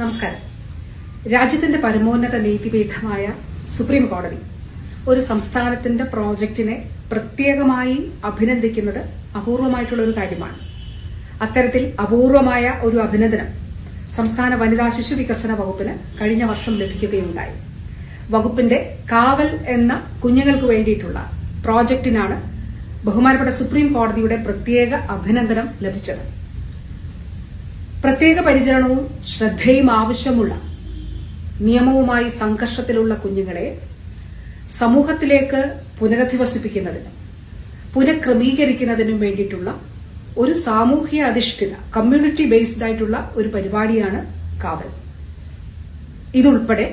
നമസ്കാരം. രാജ്യത്തിന്റെ പരമോന്നത നീതിപീഠമായ സുപ്രീം കോടതി ഒരു സംസ്ഥാനത്തിന്റെ പ്രോജക്റ്റിനെ പ്രത്യേകമായി അഭിനന്ദിക്കുന്നത് അപൂർവമായിട്ടുള്ള ഒരു കാര്യമാണ്. അത്തരത്തിൽ അപൂർവമായ ഒരു അഭിനന്ദനം സംസ്ഥാന വനിതാ ശിശു വികസന വകുപ്പിന് കഴിഞ്ഞ വർഷം ലഭിക്കുകയുണ്ടായി. വകുപ്പിന്റെ കാവൽ എന്ന കുഞ്ഞുങ്ങൾക്ക് വേണ്ടിയിട്ടുള്ള പ്രോജക്റ്റിനാണ് ബഹുമാനപ്പെട്ട സുപ്രീം കോടതിയുടെ പ്രത്യേക അഭിനന്ദനം ലഭിച്ചത്. പ്രത്യേക പരിചരണവും ശ്രദ്ധയും ആവശ്യമുള്ള നിയമവുമായി സംഘർഷത്തിലുള്ള കുഞ്ഞുങ്ങളെ സമൂഹത്തിലേക്ക് പുനരധിവസിപ്പിക്കുന്നതിനും പുനഃക്രമീകരിക്കുന്നതിനും വേണ്ടിയിട്ടുള്ള ഒരു സാമൂഹ്യ അധിഷ്ഠിത കമ്മ്യൂണിറ്റി ബേസ്ഡ് ആയിട്ടുള്ള ഒരു പരിപാടിയാണ് കാവൽ. ഇതുൾപ്പെടെ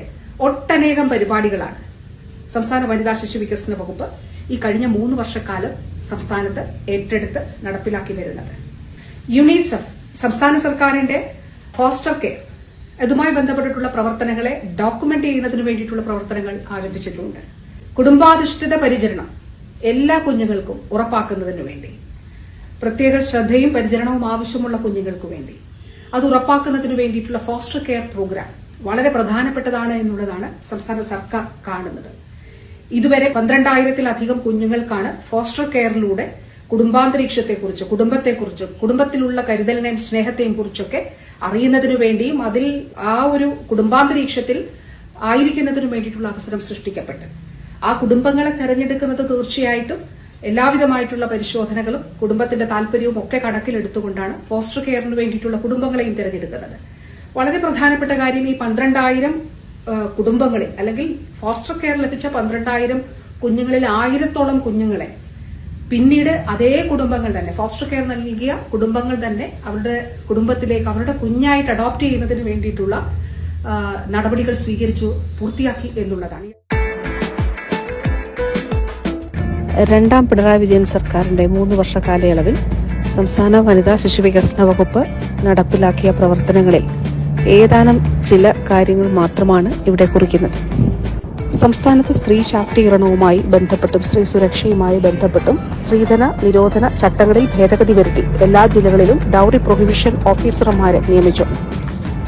ഒട്ടനേകം പരിപാടികളാണ് സംസ്ഥാന വനിതാ ശിശു വികസന വകുപ്പ് ഈ കഴിഞ്ഞ മൂന്ന് വർഷക്കാലം സംസ്ഥാനത്ത് ഏറ്റെടുത്ത് നടപ്പിലാക്കി വരുന്നത്. യുണിസെഫ് സംസ്ഥാന സർക്കാരിന്റെ ഫോസ്റ്റർ കെയർ അതുമായി ബന്ധപ്പെട്ടിട്ടുള്ള പ്രവർത്തനങ്ങളെ ഡോക്യുമെന്റ് ചെയ്യുന്നതിന് വേണ്ടിയിട്ടുള്ള പ്രവർത്തനങ്ങൾ ആരംഭിച്ചിട്ടുണ്ട്. കുടുംബാധിഷ്ഠിത പരിചരണം എല്ലാ കുഞ്ഞുങ്ങൾക്കും ഉറപ്പാക്കുന്നതിന് വേണ്ടി. പ്രത്യേക ശ്രദ്ധയും പരിചരണവും ആവശ്യമുള്ള കുഞ്ഞുങ്ങൾക്ക് വേണ്ടി. അത് ഉറപ്പാക്കുന്നതിന് വേണ്ടിയിട്ടുള്ള ഫോസ്റ്റർ കെയർ പ്രോഗ്രാം വളരെ പ്രധാനപ്പെട്ടതാണ് എന്നുള്ളതാണ് സംസ്ഥാന സർക്കാർ കാണുന്നത്. ഇതുവരെ പന്ത്രണ്ടായിരത്തിലധികം കുഞ്ഞുങ്ങൾക്കാണ് ഫോസ്റ്റർ കെയറിലൂടെ കുടുംബാന്തരീക്ഷത്തെക്കുറിച്ച് കുടുംബത്തെക്കുറിച്ച് കുടുംബത്തിലുള്ള കരുതലിനെയും സ്നേഹത്തെയും കുറിച്ചൊക്കെ അറിയുന്നതിനു വേണ്ടിയും അതിൽ ആ ഒരു കുടുംബാന്തരീക്ഷത്തിൽ ആയിരിക്കുന്നതിനു വേണ്ടിയിട്ടുള്ള അവസരം സൃഷ്ടിക്കപ്പെട്ട്. ആ കുടുംബങ്ങളെ തെരഞ്ഞെടുക്കുന്നത് തീർച്ചയായിട്ടും എല്ലാവിധമായിട്ടുള്ള പരിശോധനകളും കുടുംബത്തിന്റെ താല്പര്യവും ഒക്കെ കണക്കിലെടുത്തുകൊണ്ടാണ് ഫോസ്റ്റർ കെയറിന് വേണ്ടിയിട്ടുള്ള കുടുംബങ്ങളെയും തിരഞ്ഞെടുക്കുന്നത്. വളരെ പ്രധാനപ്പെട്ട കാര്യം ഈ പന്ത്രണ്ടായിരം കുടുംബങ്ങളിൽ അല്ലെങ്കിൽ ഫോസ്റ്റർ കെയർ ലഭിച്ച പന്ത്രണ്ടായിരം കുഞ്ഞുങ്ങളിൽ ആയിരത്തോളം കുഞ്ഞുങ്ങളെ പിന്നീട് അതേ കുടുംബങ്ങൾ തന്നെ ഫോസ്റ്റർ കെയർ നൽകിയ കുടുംബങ്ങൾ തന്നെ അവരുടെ കുടുംബത്തിലേക്ക് അവരുടെ കുഞ്ഞായിട്ട് അഡോപ്റ്റ് ചെയ്യുന്നതിന് വേണ്ടിയിട്ടുള്ള നടപടികൾ സ്വീകരിച്ചു പൂർത്തിയാക്കി എന്നുള്ളതാണ്. രണ്ടാം പിണറായി വിജയൻ സർക്കാരിന്റെ മൂന്ന് വർഷ കാലയളവിൽ സംസ്ഥാന വനിതാ ശിശു വികസന വകുപ്പ് നടപ്പിലാക്കിയ പ്രവർത്തനങ്ങളിൽ ഏതാനും ചില കാര്യങ്ങൾ മാത്രമാണ് ഇവിടെ കുറിക്കുന്നത്. സംസ്ഥാനത്ത് സ്ത്രീ ശാക്തീകരണവുമായി ബന്ധപ്പെട്ടും സ്ത്രീ സുരക്ഷയുമായി ബന്ധപ്പെട്ടും സ്ത്രീധന നിരോധന ചട്ടങ്ങളിൽ ഭേദഗതി വരുത്തി എല്ലാ ജില്ലകളിലും ഡൌറി പ്രൊഹിബിഷൻ ഓഫീസർമാരെ നിയമിച്ചു.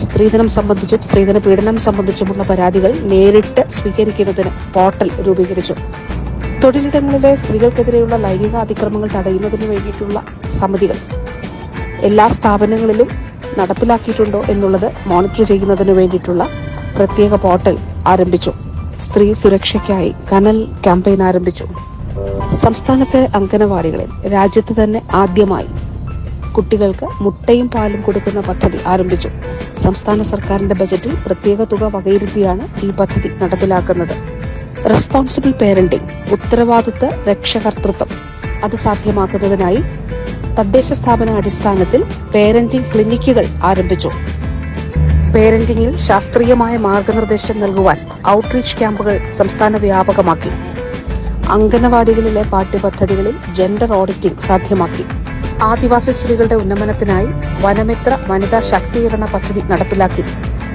സ്ത്രീധനം സംബന്ധിച്ചും സ്ത്രീധന പീഡനം സംബന്ധിച്ചുമുള്ള പരാതികൾ നേരിട്ട് സ്വീകരിക്കുന്നതിന് പോർട്ടൽ രൂപീകരിച്ചു. തൊഴിലിടങ്ങളിലെ സ്ത്രീകൾക്കെതിരെയുള്ള ലൈംഗിക അതിക്രമങ്ങൾ തടയുന്നതിന് വേണ്ടിയിട്ടുള്ള സമിതികൾ എല്ലാ സ്ഥാപനങ്ങളിലും നടപ്പിലാക്കിയിട്ടുണ്ടോ എന്നുള്ളത് മോണിറ്റർ ചെയ്യുന്നതിന് വേണ്ടിയിട്ടുള്ള പ്രത്യേക പോർട്ടൽ ആരംഭിച്ചു. സ്ത്രീ സുരക്ഷയ്ക്കായി കനൽ ക്യാമ്പയിൻ ആരംഭിച്ചു. സംസ്ഥാനത്തെ അംഗനവാടികളിൽ രാജ്യത്ത് തന്നെ ആദ്യമായി കുട്ടികൾക്ക് മുട്ടയും പാലും കൊടുക്കുന്ന പദ്ധതി ആരംഭിച്ചു. സംസ്ഥാന സർക്കാരിന്റെ ബജറ്റിൽ പ്രത്യേക തുക വകയിരുത്തിയാണ് ഈ പദ്ധതി നടപ്പിലാക്കുന്നത്. റെസ്പോൺസിബിൾ പേരന്റിംഗ് ഉത്തരവാദിത്ത രക്ഷകർത്തൃത്വം അത് സാധ്യമാക്കുന്നതിനായി തദ്ദേശ സ്ഥാപന അടിസ്ഥാനത്തിൽ പേരന്റിംഗ് ക്ലിനിക്കുകൾ ആരംഭിച്ചു. പേരന്റിംഗിൽ ശാസ്ത്രീയമായ മാർഗനിർദ്ദേശം നൽകുവാൻ ഔട്ട്റീച്ച് ക്യാമ്പുകൾ സംസ്ഥാന വ്യാപകമാക്കി. അംഗനവാടികളിലെ പാഠ്യപദ്ധതികളിൽ ജെൻഡർ ഓഡിറ്റിംഗ് സാധ്യമാക്കി. ആദിവാസി സ്ത്രീകളുടെ ഉന്നമനത്തിനായി വനമിത്ര വനിതാ ശാക്തീകരണ പദ്ധതി നടപ്പിലാക്കി.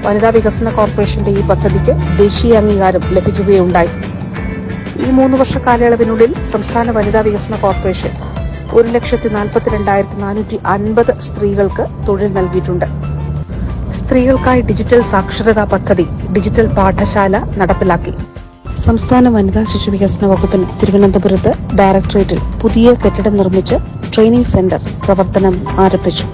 വനിതാ വികസന കോർപ്പറേഷന്റെ ഈ പദ്ധതിക്ക് ദേശീയ അംഗീകാരം ലഭിക്കുകയുണ്ടായി. ഈ മൂന്ന് വർഷ കാലയളവിനുള്ളിൽ സംസ്ഥാന വനിതാ വികസന കോർപ്പറേഷൻ ഒരു ലക്ഷത്തി നാൽപ്പത്തിരണ്ടായിരത്തി നാനൂറ്റി അൻപത് സ്ത്രീകൾക്ക് തൊഴിൽ നൽകിയിട്ടുണ്ട്. സ്ത്രീകൾക്കായി ഡിജിറ്റൽ സാക്ഷരതാ പദ്ധതി ഡിജിറ്റൽ പാഠശാല നടപ്പിലാക്കി. സംസ്ഥാന വനിതാ ശിശു വികസന വകുപ്പിന് തിരുവനന്തപുരത്ത് ഡയറക്ടറേറ്റിൽ പുതിയ കെട്ടിടം നിർമ്മിച്ച് ട്രെയിനിംഗ് സെന്റർ പ്രവർത്തനം ആരംഭിച്ചു.